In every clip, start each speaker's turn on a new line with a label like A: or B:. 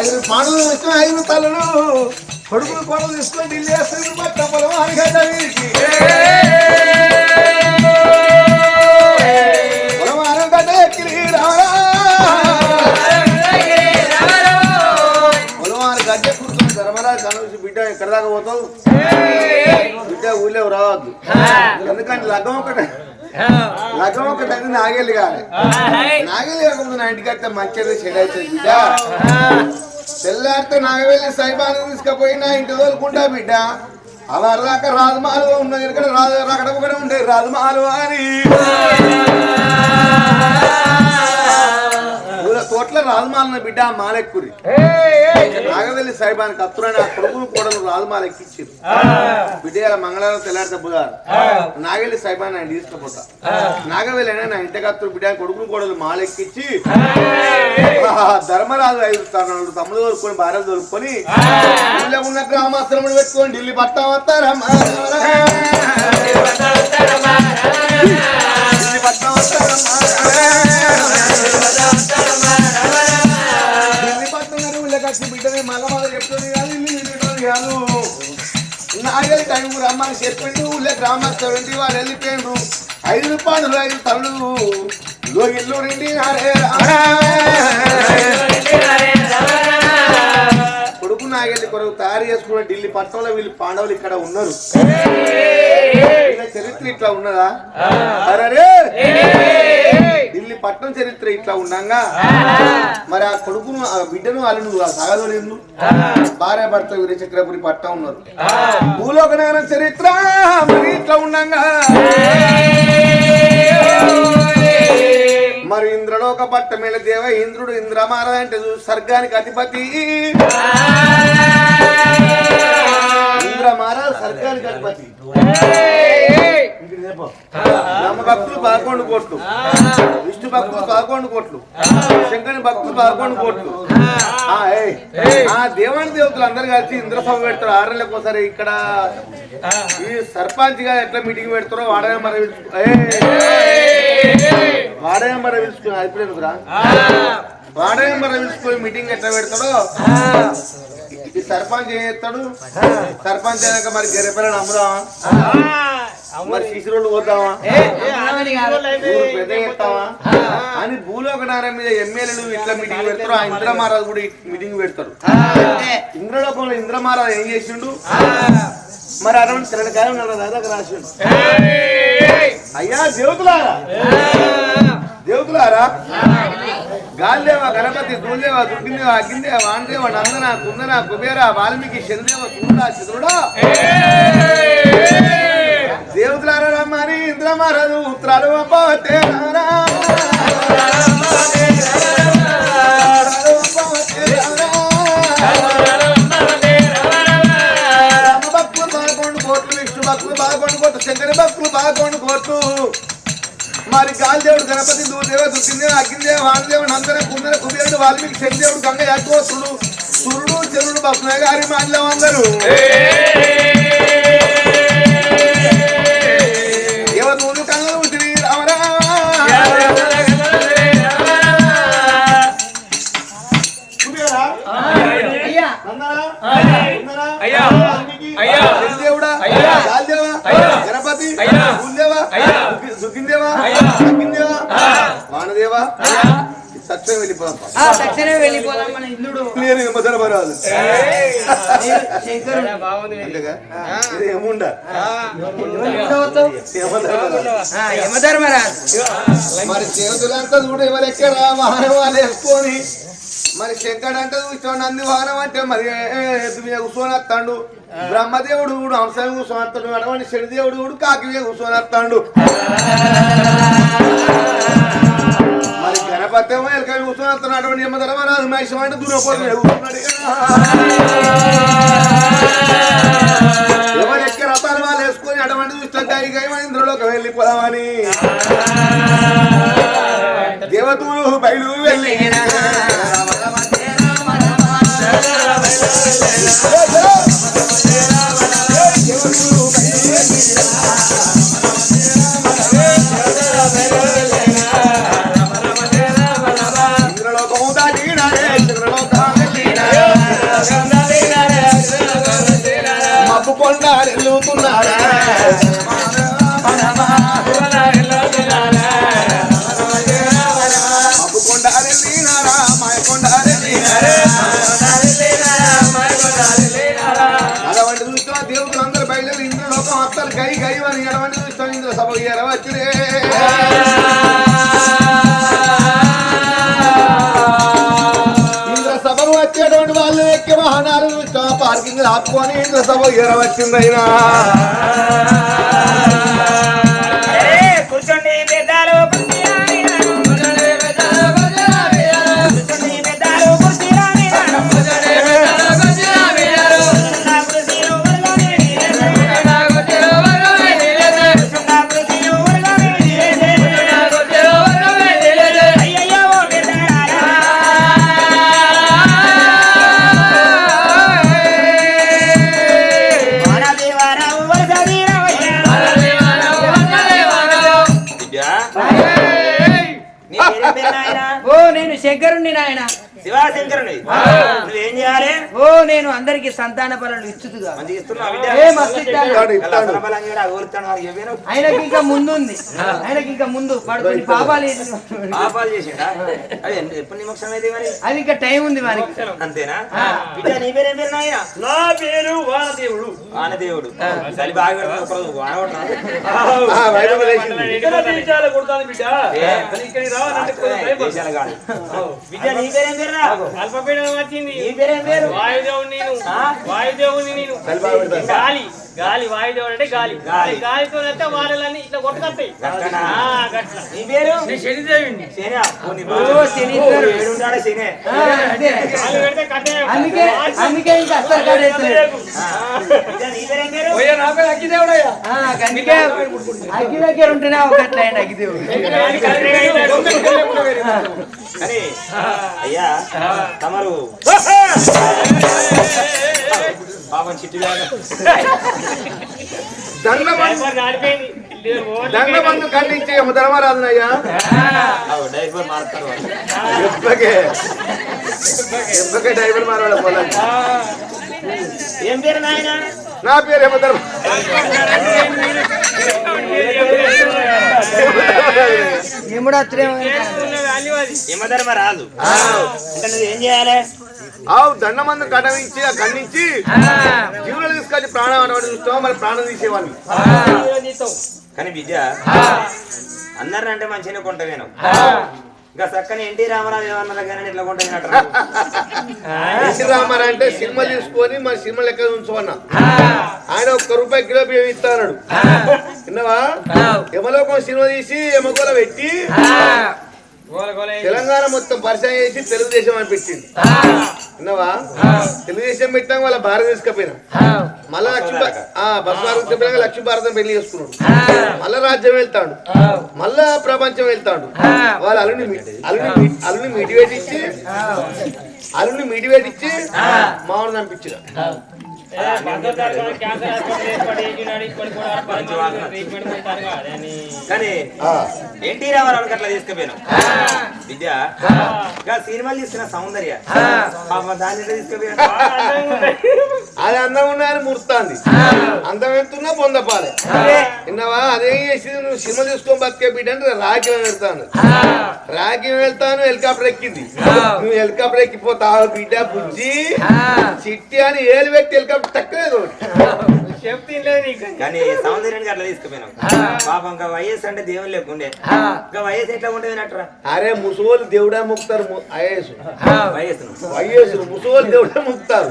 A: ఐదు పానులు ఇచ్చిన ఐదు తలలు. కొడుకులు కొడలు తీసుకొని ఢిల్లీ వేస్తుంది పట్ట పొలం అరిగడ్డ వీరికి పొలం అరగడ్డ ఎక్కిరి రావరా పొలం అరగడ్డ కూర్చొని ధర్మరాజు కనుసి బిడ్డ ఎక్కడ దాకా పోతావు? బిడ్డ ఊళ్ళో రావద్దు. ఎందుకంటే లగ్గం ఒకటే లగ్గం ఒకటి అంటే నాగేళ్ళు కాదు నాగేళ్ళు కాకుండా నా ఇంటికి వస్తే మంచిది చెడు అవుతుంది బిడ్డ. తెల్లారితే నాగవెల్లి సైబాన్ని తీసుకుపోయి నా ఇంటి తోలుకుంటా బిడ్డ. అలా దాకా రాజమాలు ఉన్నది ఇక్కడ రాజు అక్కడ ఒకటే ఉంటాయి రాజమాలు అని ఊళ్ళ తోటల రాజమాల బిడ్డ మాలెక్కురి. నాగవెల్లి సైబానికి కత్తురని ఆ కొడుకును కోడలు రాజమాల ఎక్కించారు బిడ్డ మంగళవారం తెల్లారితే బుధారు నాగవెల్లి సైబాన్ని ఆయన తీసుకుపోతా. నాగవెల్లి అయినా నా ఇంటి కత్తురు బిడ్డ కొడుకును కోడలు మాల ఎక్కించి ఆ. ధర్మరాజు ఐదు తనలు తమ్ముడు దొరుకుని భార్య దొరుకుని ఊళ్ళో ఉన్న గ్రామాశ్రములు పెట్టుకొని ఢిల్లీ పట్టా వస్తారమ్మా ఢిల్లీ పట్టా వస్తారమ్మా కచ్చి బిడ్డని మళ్ళా మళ్ళీ చెప్తుంది ఇల్లు నిండుతుంది కాదు. నాగలి టైం రమ్మని చెప్పిండు ఊళ్ళో గ్రామస్తులు వాళ్ళు వెళ్ళిపోయిండ్రు ఐదు రూపాయలు ఐదు తల్లు ఇల్లు నిండి కొడుకు నాగెళ్ళి కొరకు తయారు చేసుకున్న ఢిల్లీ పట్టణంలో వీళ్ళు పాండవులు ఇక్కడ ఉన్నారు. చరిత్ర ఇట్లా ఉన్నదా? అరే పట్నం చరిత్ర ఇట్లా ఉండగా మరి ఆ కొడుకును ఆ బిడ్డను వాళ్ళను సాగదోలేదు భార్య భర్త వీర చక్రపురి పట్టం ఉన్నారు భూలోక నగరం చరిత్ర మరి ఇట్లా ఉండగా. మరి ఇంద్రలోక పట్టమేళ దేవ ఇంద్రుడు ఇంద్రమార అంటే చూ- స్వర్గానికి అధిపతి. ఇంద్రమార స్వర్గానికి అధిపతి. రామ భక్తులు పదకొండు కోట్లు. విష్ణు భక్తులు పదకొండు కోట్లు. శంకరుని భక్తులు పదకొండు కోట్లు. ఆ, దేవాని దేవతలు అందరు కలిసి ఇంద్రసభ పెడతారు. ఆరు నెలలకు ఒకసారి ఇక్కడ ఈ సర్పంచ్గా ఎట్లా మీటింగ్ పెడతారో వాడనే మరి వాడనే మరి పిలుచుకుని అయిపోలేదురా వాడనే పిలుచుకొని మీటింగ్ ఎట్లా పెడతాడో. ఈ సర్పంచ్ ఏం చేస్తాడు? సర్పంచ్ అయినాక మరి గెరపల్లని అమ్ముదామా మరి శిశురులు పోతావా ఊరు పెద్ద చేస్తావా? అని భూలోక నారాయణ మీద ఎమ్మెల్యేలు ఇట్లా మీటింగ్ పెడతారు. ఆ ఇంద్రమహారాజు కూడా మీటింగ్ పెడతారు. ఇంద్రలోకంలో ఇంద్రమహారాజు ఏం. చేసిండు? మరి అటువంటి తిరగకాయ ఉన్నాడు దాదాపు రాసిండు. అయ్యా దేవతలారా? దేవతలారా? గాలిదేవ గణపతి దూల్దేవ దుర్గిదేవ అగ్నిదేవ వాణదేవ నందన కుందన కుబేర వాల్మీకి శనిదేవ సూర్యుడా చంద్రుడా దేవతలారా రమ్మని ఇంద్రమహారాజు ఉత్తరాలు పంపవతే రారా. రామ భక్తులు పదకొండు కోట్లు విష్ణు భక్తులు పదకొండు కోట్లు శంకరి భక్తులు పదకొండు కోట్లు మరి గాలిదేవుడు గణపతి దూదేవ దుఃఖిందేవ అగ్నిదేవ వాణదేవ నందన కుందన కుబేరుడు వాల్మీకి శనిదేవుడు గంగ యాకోసుడు సూర్యుడు చంద్రుడు భక్తుల గారి మాండలం అందరూ యమధర్మరాజు. మరి చేతులంతా చూడు ఎవరెక్కరా వాహనం వాళ్ళు వేసుకొని. మరి శంకడు అంటే చూసాడు నంది వాహనం అంటే మరి కూర్చొని వస్తాడు. బ్రహ్మదేవుడు కూడా అంశం కూర్చొని వస్తాడు. అటువంటి శనిదేవుడు కూడా కాకి కూర్చొని వస్తాడు. మరి గణపతి ఏమో ఎలక మీద కూర్చొని వస్తాడు అటువంటి యమధర్మరాజు మహిషం అంటే దూరపోతుంది కూర్చున్నాడు ఎవరు ఎక్క రథాలు వాళ్ళు వేసుకొని అటువంటి చూస్తుంటే ఇక ఇంద్రులోకి వెళ్ళిపోదామని. దేవతలు బయలు వెళ్ళి. ఇంద్రలోకము దాటినారే, చంద్రలోకం వెళ్ళుతున్నారా దేవుడు అందరు బయలుదేరి ఇంద్ర లోకం వస్తారు. గై గై అని ఎడవంటి చూస్తాను. ఇంద్ర సభ ఎరవచ్చురే ఆపుకొని ఇంద్ర సభ ఎరవచ్చిందైనా
B: శివశంకరుని
C: ఓ నేను అందరికి సంతాన ఇచ్చుతుగా.
B: బలం ఏమైనా.
C: ఆయనకి ఇంకా ముందు ఉంది ఆయనకి ఇంకా ముందు వాడు కొన్ని పాపాలు చేసిన-
B: పాపాలు చేసిండా అది ఎన్ని- ఎప్పుడు నిమక్షం అయితే మరి?
C: అది ఇంకా టైం ఉంది వారికి
B: అంతేనా? నీ పేరేం
D: వానదేవుడు.
B: వానదేవుడు. చలి బాగా
D: దేశాలు. కొడతాను బిడ్డ? రావాలంటే
B: నీ పేరేం పేరు
D: వచ్చింది.
B: నీ పేరేం పేరు?
D: వాయుదేవుడు నేను.
B: ఆ?
D: వాయుదేవుని నేను. గాలి. గాలి వాయుదేవుడు అంటే గాలి.
B: గాలి.
D: గాలితో అయితే వానలన్నీ ఇట్లా కొట్టుకొస్తాయి.
B: గట్లనా?
D: ఆ, గట్ల
B: నీ పేరు?
D: శనిదేవిని
C: అందుకే అగ్గి దగ్గర ఉంటేనే ఒక అట్లా ఆయన అగ్గిదేవుడు
B: అని అయ్యా తమరు. పాపం చిట్టు
A: దండబంధు ఖండించే ధర్మరాజునయ్యా
B: డైపర్ మారుతారు.
A: ఎప్పకే ఎప్పకే
B: ఏం పేరు నాయన?
A: నా పేరు?
C: ఎముడు అత్రేమో
B: హిమధర్మ రాదు అంటే నువ్వు ఏం చేయాలి?
A: ఆవు దండమందు కటమించి ఆ ఖండించి జీవులు తీసుకొచ్చి ప్రాణం అనవాడు చూస్తాం మరి ప్రాణం తీసేవాడిని
B: కానీ బిడ్డ అందరిని మంచిగా కొంటవేను. ఇంకా చక్కని ఎన్టీ రామారావు ఏమన్నారు కానీ ఇట్లా
A: ఎన్టీ రామారావు అంటే సినిమా తీసుకొని మన సినిమా లెక్క ఉంచమన్నా ఆయన ఒక్క రూపాయి కిలో బియ్యం ఇస్తాడు విన్నావా? యమలోకం సినిమా తీసి యమగోళ పెట్టి తెలంగాణ మొత్తం పరిచయం చేసి తెలుగుదేశం అని పెట్టింది విన్నావా? తెలుగుదేశం పెట్టాక వాళ్ళ భారత తీసుకపోయినా. మళ్ళా లక్ష్మీ భారత లక్ష్మీ భారతం పెళ్ళి చేసుకున్నాడు. మళ్ళా రాజ్యం వెళ్తాడు. మళ్ళా ప్రపంచం వెళ్తాడు. వాళ్ళ అల్లుని అల్లుని అల్లుని మీటి పెట్టించి అల్లుని మీటి పెట్టించి మామూలు పంపించిన
B: కానీ ఎన్టీ రామారావు అట్లా తీసుకుపోయాను. విద్య. సినిమాలు తీసుకున్న సౌందర్య. ఎట్లా తీసుకుపోయాను
A: అది అందం ఉన్నాయని ముడుతుంది అందం ఎంతున్నా పొందపాలే విన్నావా? అదేం చేసి నువ్వు సినిమా చూసుకొని బతికే బిడ్డ అంటే రాకి వెళ్తాను. రాకి వెళ్తాను హెలికాప్టర్ ఎక్కింది. నువ్వు హెలికాప్టర్ ఎక్కిపోతావు బిడ్డ బుజ్జి? చిట్టి అని ఏలు పెట్టి హెలికాప్టర్ తక్కువ
B: కానీ సౌందర్యానికి అట్లా తీసుకుపోయాను. పాపం ఇంకా వయస్సు అంటే దేవుని లేకుండే ఇంకా వయస్సు ఎట్లా ఉండేనట్రా
A: అరే ముసోలు దేవుడే ముక్తారు ముసోలు దేవుడే ముక్తారు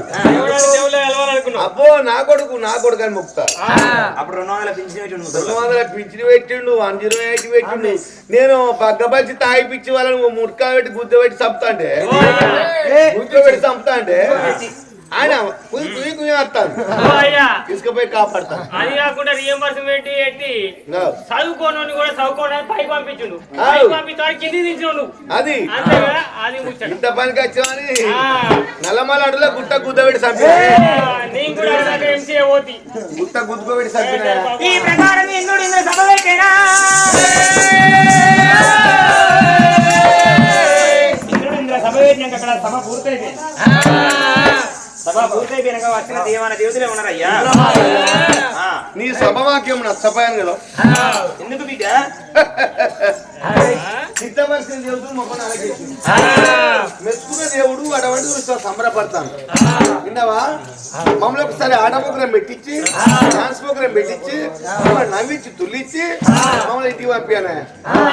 A: అబ్బో నా కొడుకు నా కొడుకు అని ముక్తారు
B: అప్పుడు రెండు వందల పింఛన్ పెట్టి
A: రెండు వందల పింఛన్ పెట్టిండు వన్ జీరో ఎయిట్ పెట్టిండు. నేను పగ్గపచ్చి తాగి పిచ్చి వాళ్ళని ముట్కా పెట్టి గుద్ద పెట్టి చంపుతా అంటే గుద్ద పెట్టి చంపుతా అంటే ఆయన కుయ్యి కుయ్యి వస్తాను తీసుకుపోయి కాపాడతాను
D: అది కాకుండా రియంబర్స్మెంట్ ఎట్టి
A: ఇంకా
D: చదువుకోనోని కూడా చదువుకోవడానికి పైకి పంపించుండు.
A: ఆ.
D: పైకి పంపించాడు కింది దించుడు.
A: అది.
D: కదా
A: ఇంత పనికి వచ్చామని. నల్లమల అడుగులో గుట్ట గుద్ద పెట్టి చంపిన.
D: ఆ, నేను కూడా ఎంసీఏ పోతి
A: గుట్ట గుద్దుకో పెట్టి చంపిన.
B: ఈ ప్రకారం ఇంద్రుడు ఇంద్ర సభ పెట్టేనా? ఇంద్రుడు ఇంద్ర సభ పెట్టినాక అక్కడ సభ పూర్తయిపోయింది. సభ పూర్తయిపోయినాక వచ్చిన దేవాన దేవతలే ఉన్నారయ్యా. ఆ,
A: నీ సభవాక్యం నచ్చపోయాను కదా?
B: ఎందుకు బిడ్డ?
A: సిద్ధపరిచిన దేవుడు మొక్కను అలగేసి మెచ్చుకున్న దేవుడు అటువంటి సంబరపడతాను. విన్నావా? మమ్మల్ని ఒకసారి ఆట ప్రోగ్రాం పెట్టించి డాన్స్ ప్రోగ్రాం పెట్టించి మమ్మల్ని నవ్వించి తుల్లిచ్చి మమ్మల్ని ఇంటికి పంపాను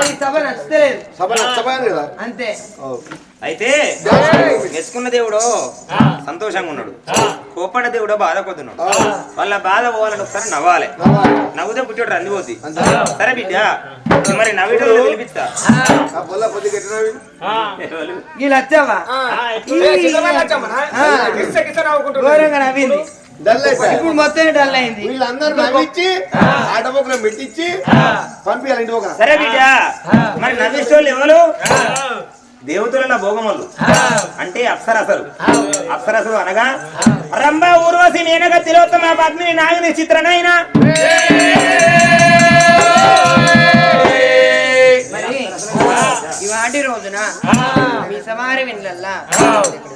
C: ఈ సభ నచ్చలేదు
A: సభ నచ్చపోయాను కదా?
C: అంతే.
B: అయితే మెచ్చుకున్న దేవుడు సంతోషంగా ఉన్నాడు కోపడ్డ దేవుడు బాధ కొద్దున్నాడు వాళ్ళ బాధ పోవాలని ఒకసారి నవ్వాలి. నవ్వుతే పుట్టాడు రందిపోద్ది
A: అంతే.
B: సరే బిడ్డ మరి నవ్వేటోళ్ళు పిలిపిస్తా?
A: పొద్దు
C: ఘోరంగా నవ్వింది. ఇప్పుడు మొత్తం డల్ అయింది?
A: వీళ్ళందరూ నవ్వించి ఆట ప్రోగ్రాం పెట్టించి పంపించాలి ఇంటి
B: సరే బిడ్డ మరి నవ్వేటోళ్ళు ఎవరు? దేవతల భోగములు. అంటే అప్సరసలు. అప్సరసలు అనగా రంభ ఊర్వశి మేనక తిలోత్తమ పద్మిని నాగిని చిత్రనైనా.
C: మీ సమారి వినలల్లా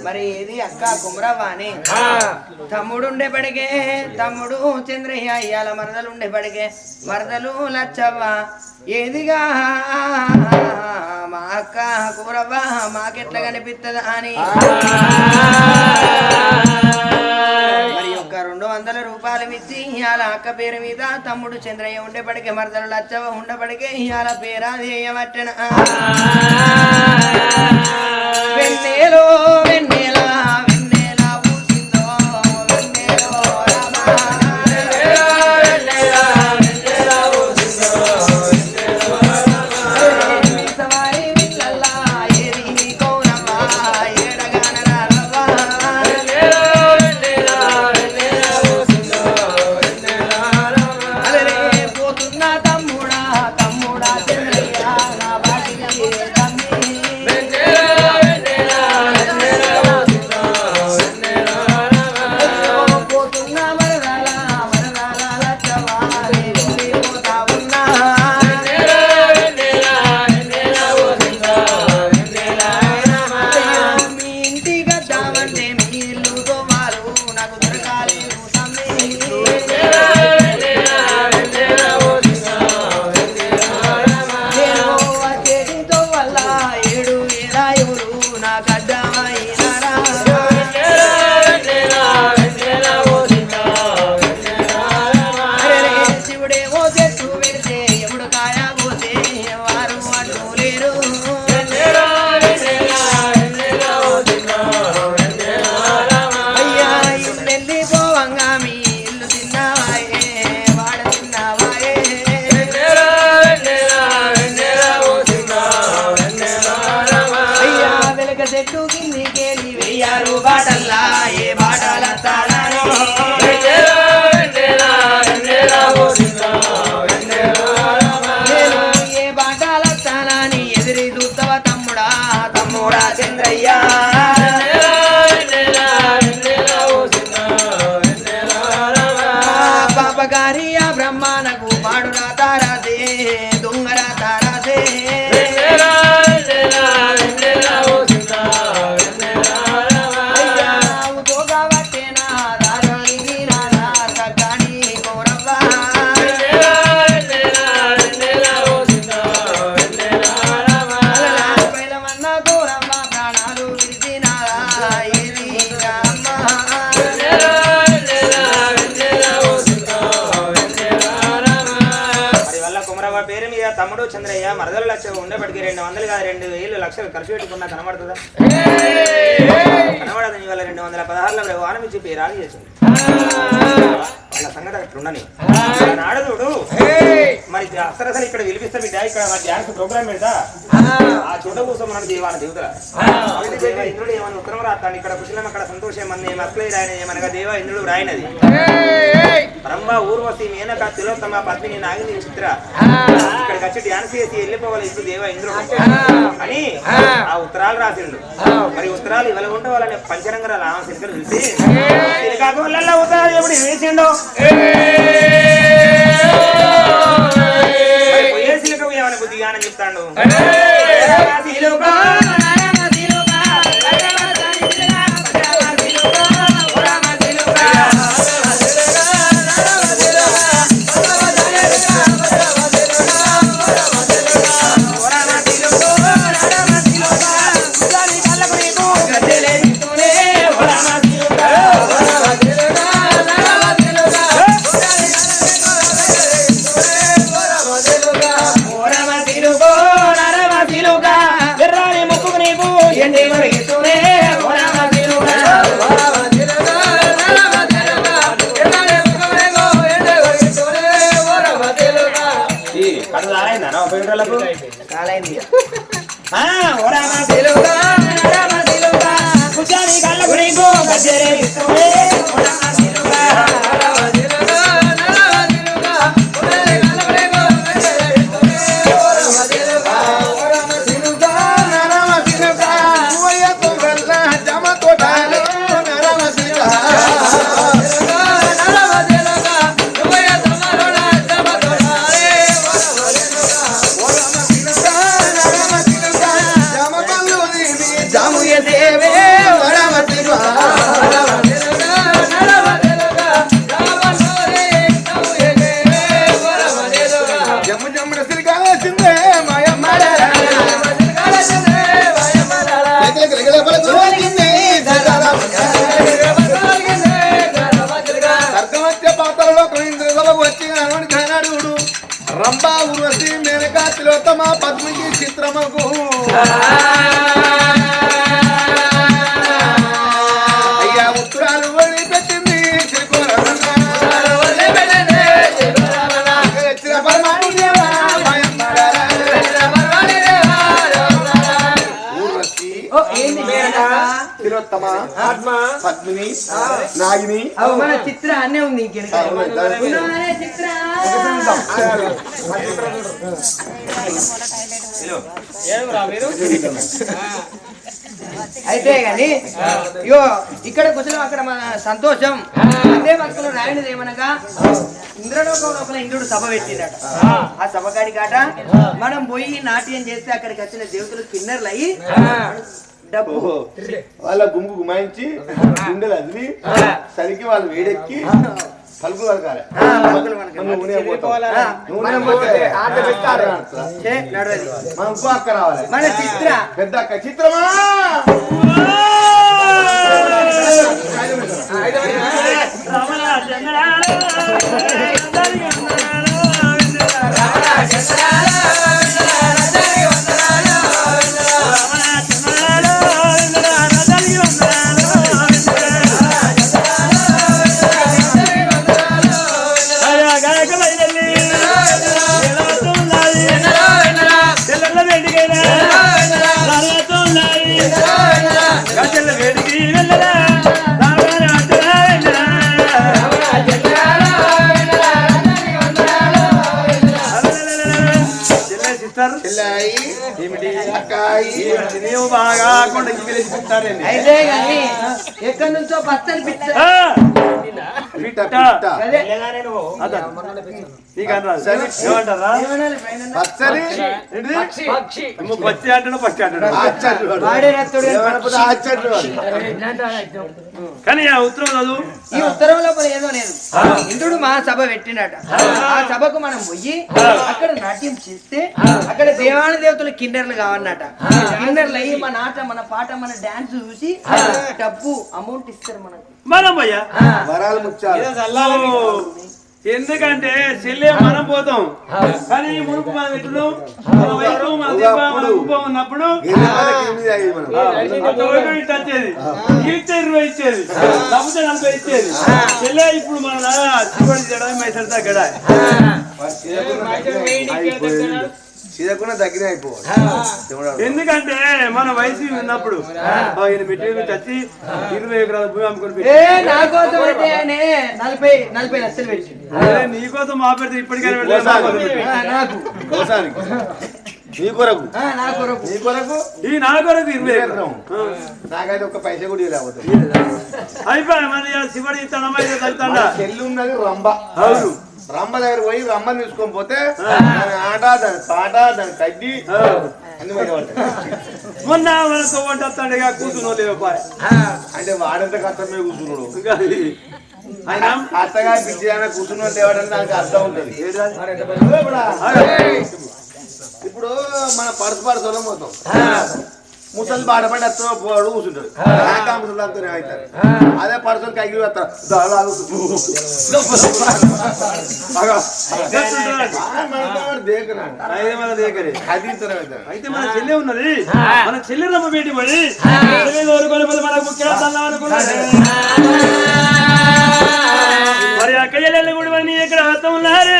C: మరి ఏది అక్క కుమరవ్వ అని తమ్ముడు ఉండేపడికే తమ్ముడు చంద్రయ్య ఇయ్యాల మరదలు ఉండేపడికే మరదలు లచ్చవ్వ ఏదిగా? మా అక్క కుమరవ్వ మాకెట్లా కనిపిస్తుందా అని. వందల రూపాయలు ఇచ్చి ఇవాళ అక్క పేరు మీద తమ్ముడు చంద్రయ్య ఉండేపడికే మరదలు లచ్చవ్వ ఉండేపడికే ఇవాళ పేరా చేయవట్టన వెన్నెల వెన్నెల
B: పేరు మీద తమ్ముడు చంద్రయ్య మరదలు లక్ష ఉండేపటికి రెండు వందలు కాదు రెండు వేలు లక్షలు ఖర్చు పెట్టుకున్నా కనబడుతుందా? కనబడదు నీ వల్ల రెండు వందల పదహారులో వారం ఇచ్చి పేరాలు చేసింది. సంగతి అక్కడ ఉండని నాడు చూడు. మరి అసలు ఇక్కడ విలిపిస్తా బిడ్డ ఇక్కడ మా డ్యాన్స్ ప్రోగ్రామ్ పెడతా ఆ. చోట కోసం మన దేవాన దేవతల దేవ ఇంద్రుడు ఏమన్నా ఉత్తరం రాస్తాను ఇక్కడ కుశలం అక్కడ సంతోషం మన మక్కలే రాయన ఏమనగా దేవ ఇంద్రుడు రాయినది. బ్రహ్మ ఊర్వశి మేనక తిలోత్తమ పద్మిని నాగిని చిత్ర ఇక్కడికి వచ్చి డ్యాన్స్ చేసి వెళ్ళిపోవాలి ఇప్పుడు దేవ ఇంద్రుడు. అని ఆ. ఉత్తరాలు రాసిండు. మరి ఉత్తరాలు ఇవాళ ఉంటే వాళ్ళని పంచరంగ రామ సిరికలు చూసి ఉత్తరాలు ఎప్పుడు వేసిండు? మరి వాళ్ళకు కాలైంది. రామ శిలుగా రామ
A: శిలుగా కుచారి కళ్ళ గుడిగో గజరే పద్మిని నాగిని.
C: మన చిత్ర అన్నే ఉంది చిత్ర. అయితే గాని ఇగో ఇక్కడ కూర్చొని అక్కడ మన సంతోషం. అదే భక్తులు రాయనిది ఏమనగా ఇంద్రలోకం లోపల ఇంద్రుడు సభ పెట్టిండట. ఆ. సభ కాడి కాట మనం పోయి నాట్యం చేస్తే అక్కడికి వచ్చిన దేవతలు కిన్నర్లు అయ్యి డబ్బు.
A: వాళ్ళ గుంపు గుమాయించి గుండెలు అదిలి సరికి వాళ్ళు వేడెక్కి పలుకు పలకాలి నూనె
C: మనం
A: ఇంకో అక్క రావాలి.
C: మన చిత్ర.
A: పెద్ద అక్క చిత్రమా
E: పిలుచుకుంటారండి
C: అయితే గాని ఎక్కడి నుంచో పచ్చని పిచ్చ
E: పచ్చి అంటాడు పచ్చి అంటాడు. కానీ ఆ ఉత్తరం చదువు.
C: ఈ ఉత్తరం లోపల ఏదో లేదు. ఇంద్రుడు మా సభ పెట్టినట ఆ సభకు మనం పోయి అక్కడ నాట్యం చేస్తే అక్కడ దేవాన దేవతలు కిన్నెర్లు కావన్నట. కిన్నెర్లు అయ్యి మన ఆట మన పాట మన డాన్స్ చూసి డబ్బు అమౌంట్ ఇస్తారు మనకు.
E: మనం
A: వరాలు ముచ్చాలు
E: ఎందుకంటే చెల్లె మనం పోతాం. కానీ మునుపు మనం ఎట్లు మన వైపు మన దీప మన ఉప ఉన్నప్పుడు వచ్చేది ఇచ్చే ఇరవై ఇచ్చేది. లేకపోతే నలభై ఇచ్చేది. చెల్లె ఇప్పుడు మన శివుడి జడ మైసరి దగ్గర
A: చీదకుండా దగ్గర అయిపోవాలి.
E: ఎందుకంటే మన వయసు ఉన్నప్పుడు ఆ, ఈయన పెట్టి వచ్చి ఇరవై ఎకరాల భూమి అమ్ముకొని
C: నా కోసం ఆయనే నలభై నలభై లక్షలు
E: మా పెడితే ఇప్పటికైనా కోసం.
C: ఆ, నాకు.
A: కోసానికి. నీ కొరకు.
C: ఆ, నా కొరకు.
A: నీ కొరకు?
E: ఈ నా కొరకు ఇరవై ఎకరం
A: నాకైతే ఒక్క పైసా కూడా లేకపోతే
E: అయిపోయి మరి శివుడి తనమై తగ్గుతాడా
A: చెల్లి ఉన్నది రంభ
E: అవును.
A: రంభ దగ్గర పోయి రంభని తీసుకొని పోతే దాని ఆట దాని పాట దాని కడ్డి అన్ని బయట.
E: మొన్న వంట కూర్చున్నావు లేవు.
A: అంటే వాడంత కష్టమే కూర్చున్నాడు.
E: ఆయన?
A: అత్తగా పిచ్చి ఆయన కూర్చున్నాడు లేవడానికి నాకు అర్థం ఉంటుంది. ఇప్పుడు మన పర్సు పర్సులో పోతాం. ముసలి బాధపడి అత్త పోడు కూర్చుంటాడు. నాకా ముసలి అంతా అవుతారు అదే పర్సన్ కైకి
E: అయితే మన చెల్లె ఉన్నది. మన చెల్లె రమ్మ బేటి పడి మనకు ముఖ్యం అన్నాం అనుకున్నాడు మరి అక్క చెల్లెళ్ళు కూడా నీ ఎక్కడ హస్తం ఉన్నారు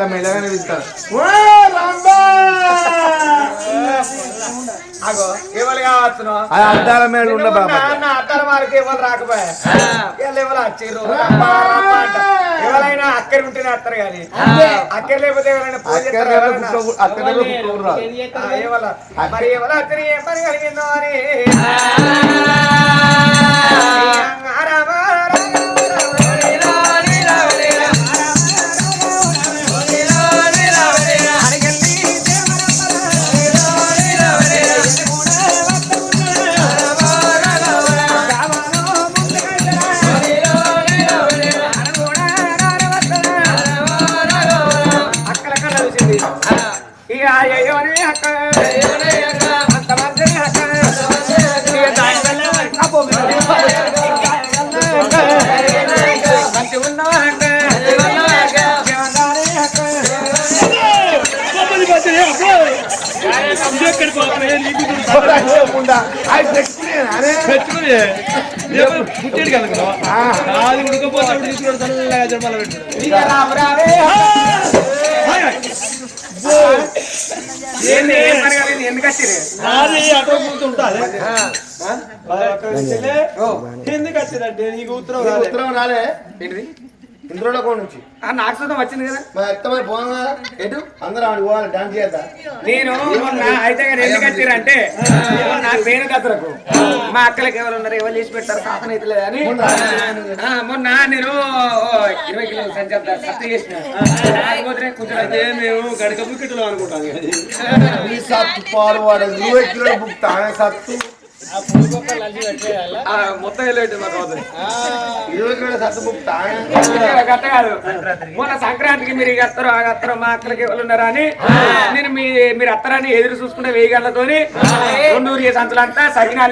A: అట్లా మెల్లగానే
F: ఎవరు కావచ్చును?
A: అది అద్దాల మీద ఉన్న బాబా.
F: మార్కి ఎవరు రాకపోయా? వీళ్ళు ఎవరు వచ్చిర్రు ఎవరైనా అక్కడి ఉంటేనే వస్తారు కానీ. అక్కడ లేకపోతే ఎవరైనా? మరి ఎవరు వచ్చి ఏం పని కలిగిందో అని.
E: ఇప్పుడు
A: అది?
E: పెట్టుకుని పుట్టేడు కనుక అది ఉడకపోతే అప్పుడు తీసుకుని చల్లగా జన్మలో పెట్టు
F: ఇక రాము రావే. ఏంది ఏం పని కలిగింది ఎందుకు వచ్చిర్రు?
E: అది అటో కూర్చుంటుంది ఎందుకు వచ్చిందంటే నీకు ఉత్తరం.
A: ఉత్తరం రాలే.
F: ఏంటిది?
A: ఇంద్రుల కోణ నుంచి.
F: ఆ, నాకు సుతం వచ్చింది కదా.
A: మా ఎత్తమని పోదాం కదా. ఎటు? అందరూ ఆడికి పోవాలి డాన్స్ చేద్దాం.
F: నేను అయితే ఎందుకు వచ్చిర్రంటే మొన్న పేరు దసరకు మా అక్కలకి ఎవరు ఉన్నారు ఎవరు చేసి పెడతారు సాధన అయితే అని. మొన్న. నేను ఓ, ఇరవై కిలోలు సంచార సత్తు చేసిన.
E: అదే మేము గడక బుక్కెట్లు అనుకుంటాం కానీ.
A: ఈ సత్తు పాలు వాడు. ఇరవై కిలో బుక్ తానే సత్తు.
F: మొత్తం మాకు అవుతుంది కాదు. మొన్న సంక్రాంతికి మీరు ఇక అత్తరు ఆ అత్తరు మా అక్కలకి ఎవరు ఉన్నారా అని నేను మీ మీరు అత్తరాన్ని ఎదురు చూసుకుంటే వేయగలతోని రెండు సంచులంతా సగినాలు